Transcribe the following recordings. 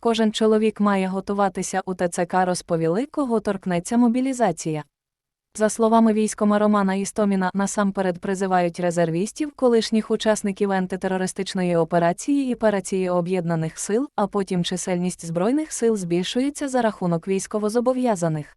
Кожен чоловік має готуватися у ТЦК, розповіли, кого торкнеться мобілізація. За словами військома Романа Істоміна, насамперед призивають резервістів, колишніх учасників антитерористичної операції і операції об'єднаних сил, а потім чисельність збройних сил збільшується за рахунок військовозобов'язаних.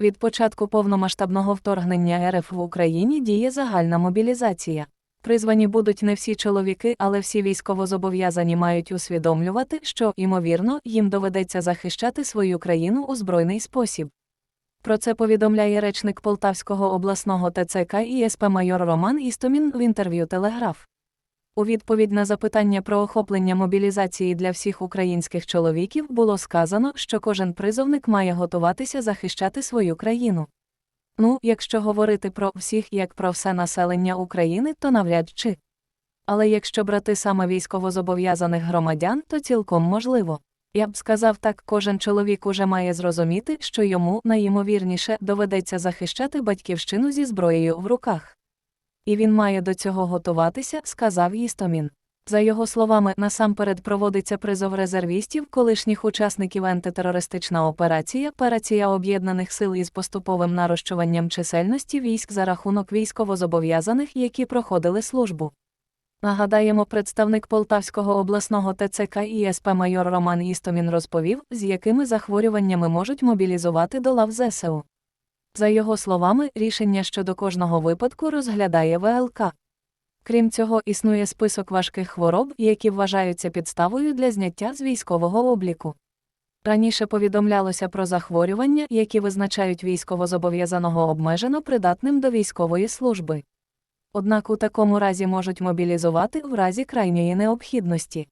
Від початку повномасштабного вторгнення РФ в Україні діє загальна мобілізація. Призвані будуть не всі чоловіки, але всі військовозобов'язані мають усвідомлювати, що, ймовірно, їм доведеться захищати свою країну у збройний спосіб. Про це повідомляє речник Полтавського обласного ТЦК і майор Роман Істомін в інтерв'ю Телеграф. У відповідь на запитання про охоплення мобілізації для всіх українських чоловіків було сказано, що кожен призовник має готуватися захищати свою країну. Ну, якщо говорити про всіх як про все населення України, то навряд чи. Але якщо брати саме військовозобов'язаних громадян, то цілком можливо. Я б сказав так, кожен чоловік уже має зрозуміти, що йому, найімовірніше, доведеться захищати батьківщину зі зброєю в руках. І він має до цього готуватися, сказав Істомін. За його словами, насамперед проводиться призов резервістів, колишніх учасників антитерористична операція, операція об'єднаних сил із поступовим нарощуванням чисельності військ за рахунок військовозобов'язаних, які проходили службу. Нагадаємо, представник Полтавського обласного ТЦК і СП майор Роман Істомін розповів, з якими захворюваннями можуть мобілізувати до лав ЗСУ. За його словами, рішення щодо кожного випадку розглядає ВЛК. Крім цього, існує список важких хвороб, які вважаються підставою для зняття з військового обліку. Раніше повідомлялося про захворювання, які визначають військовозобов'язаного обмежено придатним до військової служби. Однак у такому разі можуть мобілізувати в разі крайньої необхідності.